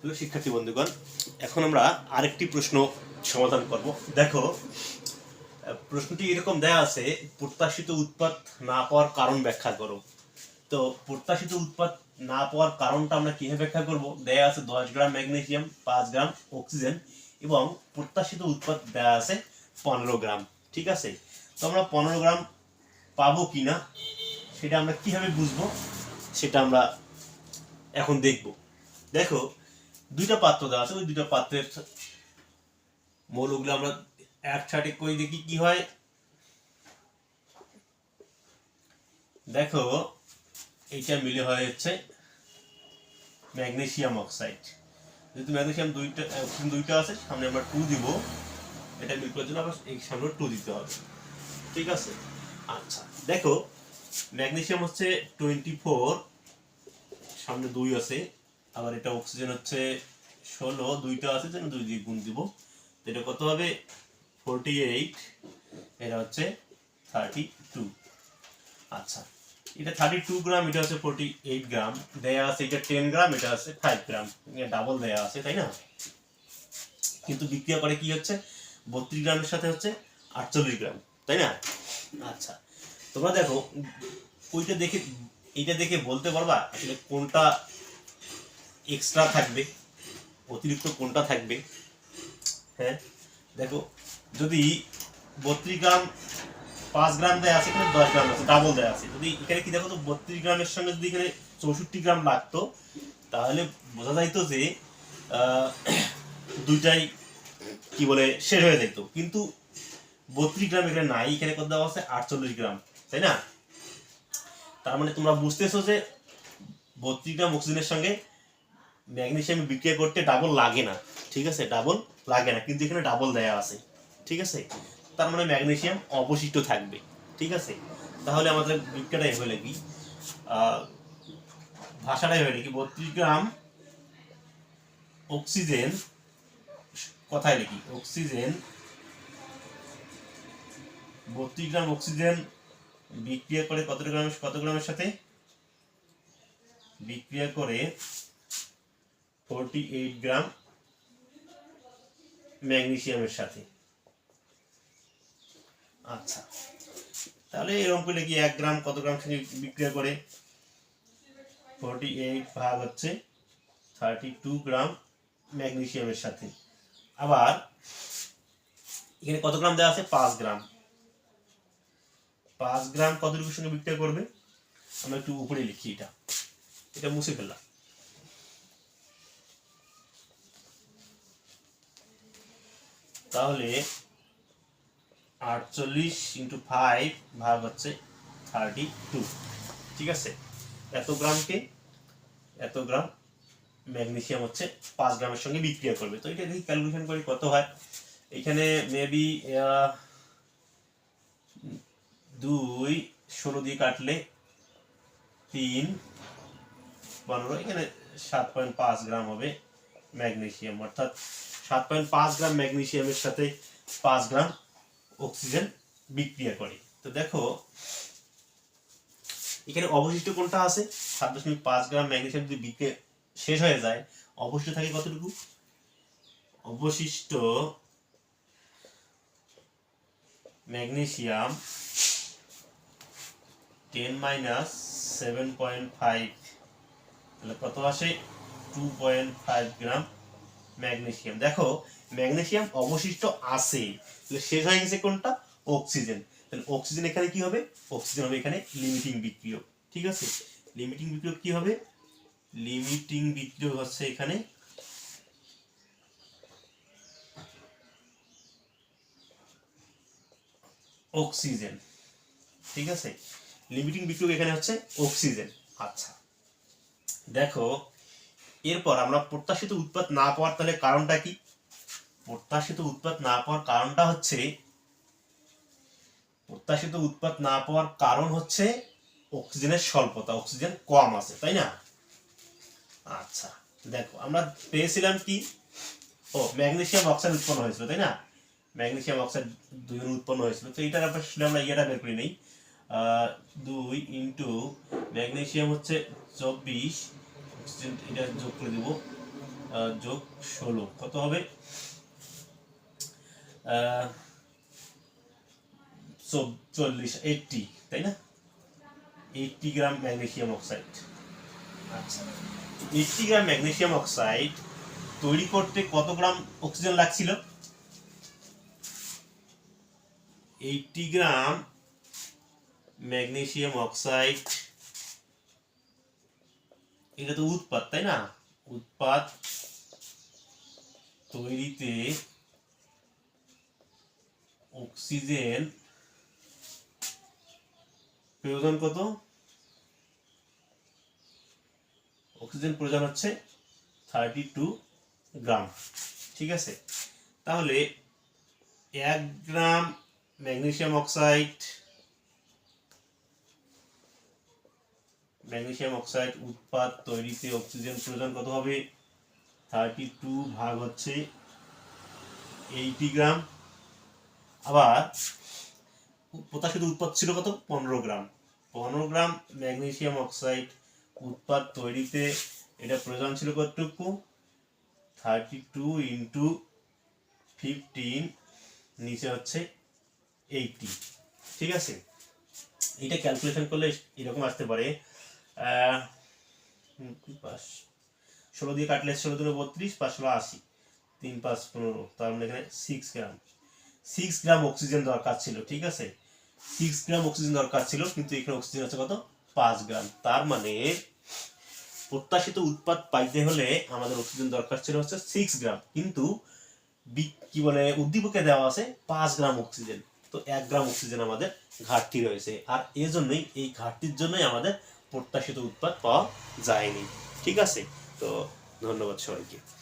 প্রিয় শিক্ষার্থী বন্ধুগণ, এখন আমরা আরেকটি প্রশ্ন সমাধান করব। দেখো প্রশ্নটি এরকম দেয়া আছে, প্রত্যাশিত উৎপাদ না পাওয়ার কারণ ব্যাখ্যা করো। তো প্রত্যাশিত উৎপাদ না পাওয়ার কারণটা আমরা কীভাবে ব্যাখ্যা করব? দেয়া আছে দশ গ্রাম ম্যাগনেসিয়াম, পাঁচ গ্রাম অক্সিজেন এবং প্রত্যাশিত উৎপাদ দেয়া আছে পনেরো গ্রাম, ঠিক আছে? তো আমরা পনেরো গ্রাম পাবো কিনা সেটা আমরা কীভাবে বুঝব সেটা আমরা এখন দেখব। দেখো দুইটা পাত্র দেওয়া আছে, ওই দুইটা পাত্রের মৌলগুলো আমরা একসাথে করে দেখি কি হয়। দেখো, এইটা মিলে হয়ে যাচ্ছে ম্যাগনেসিয়াম অক্সাইড। যেহেতু ম্যাগনেসিয়াম দুইটা দুইটা আছে, সামনে আমরা টু দিব। এটা মিল করার জন্য আবার এই সামনে টু দিতে হবে। ঠিক আছে? আচ্ছা দেখো, ম্যাগনেসিয়াম হচ্ছে টোয়েন্টি ফোর সামনে দুই আছে। আবার এটা অক্সিজেন হচ্ছে ষোলো, দুইটা আছে যেন দুই দিয়ে গুণ দিব। এটা কত হবে? ফোরটি এইট এটা হচ্ছে থার্টি টু আচ্ছা এটা থার্টি টু গ্রাম এটা হচ্ছে ফোরটি এইট গ্রাম দেয়া আছে এটা টেন গ্রাম এটা আছে ফাইভ গ্রাম ডাবল দেয়া আছে, তাই না? কিন্তু বিক্রিয়া করে কি হচ্ছে? বত্রিশ গ্রামের সাথে হচ্ছে আটচল্লিশ গ্রাম, তাই না? আচ্ছা তোমরা দেখো, ওইটা দেখে, এইটা দেখে বলতে পারবা আসলে কোনটা এক্সট্রা থাকবে, অতিরিক্ত কোনটা থাকবে? হ্যাঁ দেখো, যদি বত্রিশ গ্রাম, পাঁচ গ্রাম দেয় আছে, এখানে দশ গ্রাম আছে ডাবল দেয় আছে। যদি এখানে কি দেখো তো, বত্রিশ গ্রামের সঙ্গে যদি এখানে চৌষট্টি গ্রাম লাগতো, তাহলে বোঝা যাইতো যে দুইটাই কি বলে শেষ হয়ে যেত কিন্তু বত্রিশ গ্রাম এখানে নাই, এখানে কত দেওয়া আছে? আটচল্লিশ গ্রাম, তাই না? তার মানে তোমরা বুঝতেছো যে বত্রিশ গ্রাম অক্সিজেনের সঙ্গে ম্যাগনেসিয়াম বিক্রিয়া করতে ডাবল লাগে না, ঠিক আছে? ডাবল লাগে না, কিন্তু এখানে ডাবল দেয়া আছে, ঠিক আছে? তার মানে ম্যাগনেসিয়াম অবশিষ্ট থাকবে, ঠিক আছে? তাহলে আমাদের বিক্রিয়াটাই হয়ে কি? ভাষাটাই হয়ে কি? বত্রিশ গ্রাম অক্সিজেন কথায় লিখি অক্সিজেন বত্রিশ গ্রাম অক্সিজেন বিক্রিয়া করে কত গ্রাম, কত গ্রামের সাথে? বিক্রিয়া করে ফোরটি এইট গ্রাম ম্যাগনেসিয়ামের সাথে। আচ্ছা। তাহলে এরকম করলে কি এক গ্রাম কত গ্রাম সঙ্গে বিক্রিয়া করে? ফোরটি এইট ভাগ হচ্ছে থার্টি টু গ্রাম ম্যাগনেসিয়ামের সাথে। আবার এখানে কত গ্রাম দেওয়া আছে? পাঁচ গ্রাম। পাঁচ গ্রাম কতটুকুর সঙ্গে বিক্রিয়া করবে? আমরা একটু উপরে লিখি এটা। এটা মুছে ফেললাম। তাহলে আটচল্লিশ ইন্টু ফাইভ ভাগ হচ্ছে থার্টি টু ঠিক আছে? এত গ্রামকে, এত গ্রাম ম্যাগনেসিয়াম হচ্ছে পাঁচ গ্রামের সঙ্গে বিক্রিয়া করবে। তো এটা দেখি ক্যালকুলেশন করি কত হয়? এখানে মেবি দুই, ষোলো দিয়ে কাটলে তিন, পনেরো, এখানে সাত পয়েন্ট পাঁচ গ্রাম হবে ম্যাগনেসিয়াম। অর্থাৎ সাত পয়েন্ট পাঁচ গ্রাম ম্যাগনেসিয়ামের সাথে পাঁচ গ্রাম অক্সিজেন বিক্রিয়া করে। তো দেখো, এখানে অবশিষ্ট কোনটা আছে? সাত দশমিক পাঁচ গ্রাম ম্যাগনেসিয়াম যদি বিক্রিয়া শেষ হয়ে যায়, অবশিষ্ট থাকে কতটুকু? অবশিষ্ট magnesium ten minus seven point five, তাহলে কত আসে? Two point five gram magnesium দেখো ম্যাগনেসিয়াম অবশিষ্ট আছে। তাহলে শেষ হয়ে গেছে কোনটা? অক্সিজেন। তাহলে অক্সিজেন এখানে কি হবে? অক্সিজেন হবে এখানে লিমিটিং বিক্রিয়ক। ঠিক আছে? লিমিটিং বিক্রিয়ক কি হবে? লিমিটিং বিক্রিয়ক হচ্ছে এখানে অক্সিজেন। ঠিক আছে? লিমিটিং বিক্রিয়ক এখানে হচ্ছে অক্সিজেন। আচ্ছা। দেখো এরপর আমরা প্রত্যাশিত উৎপাদ না পাওয়ার তাহলে কারণটা কি? প্রত্যাশিত উৎপাদ না পাওয়ার কারণটা হচ্ছে, প্রত্যাশিত উৎপাদ না পাওয়ার কারণ হচ্ছে অক্সিজেনের স্বল্পতা, অক্সিজেন কম আছে, তাই না? আচ্ছা দেখো, আমরা পেয়েছিলাম কি? ও ম্যাগনেসিয়াম অক্সাইড উৎপন্ন হয়েছিল, তাই না? ম্যাগনেসিয়াম অক্সাইড দুই অনু উৎপন্ন হয়েছিল, তো এটার আসলে আমরা ইয়েটা বের করে নেই। দুই ইন্টু ম্যাগনেসিয়াম হচ্ছে চব্বিশ এটা যোগ করে দেবো যোগ ষোলো। কত হবে? চল্লিশ এইটটি তাই না? এইটটি গ্রাম ম্যাগনেসিয়াম অক্সাইড আচ্ছা এইটটি গ্রাম ম্যাগনেসিয়াম অক্সাইড তৈরি করতে কত গ্রাম অক্সিজেন লাগছিল? এইটটি গ্রাম ম্যাগনেসিয়াম অক্সাইড এটা তো উৎপাদ তাই না? উৎপাদ তৈরিতে অক্সিজেন প্রয়োজন কত? অক্সিজেন প্রয়োজন হচ্ছে থার্টি টু গ্রাম। ঠিক আছে? তাহলে এক gram magnesium oxide magnesium oxide উৎপাদ তৈরিতে অক্সিজেন প্রয়োজন কত হবে? থার্টি টু ভাগ হচ্ছে এইটি গ্রাম। আবার পটাশিত উৎপাদ ছিল কত? পনেরো গ্রাম। পনেরো গ্রাম ম্যাগনেসিয়াম অক্সাইড উৎপাদ তৈরিতে এটা প্রয়োজন ছিল কতটুকু? থার্টি টু ইন্টু ফিফটিন নিচে হচ্ছে এইটটি ঠিক আছে? এটা ক্যালকুলেশন করলে এরকম আসতে পারে। ষোলো দিয়ে কাটলে ষোলো দুটো বত্রিশ, পাঁচ ষোলো আশি, তিন পাঁচ পনেরো, তার মানে এখানে six gram six gram oxygen দরকার ছিল, ঠিক আছে? সিক্স গ্রাম অক্সিজেন দরকার ছিল, কিন্তু এখানে অক্সিজেন আছে কত? পাঁচ গ্রাম তার মানে প্রত্যাশিত উৎপাদ পাইতে হলে আমাদের অক্সিজেন দরকার ছিল হচ্ছে সিক্স গ্রাম কিন্তু কি বলে, উদ্দীপকে দেওয়া আছে পাঁচ গ্রাম অক্সিজেন তো এক গ্রাম অক্সিজেন আমাদের ঘাটতি রয়েছে। আর এজন্যই, এই ঘাটতির জন্যই আমাদের প্রত্যাশিত উৎপাদ পাওয়া যায়নি। ঠিক আছে? তো ধন্যবাদ সবাইকে।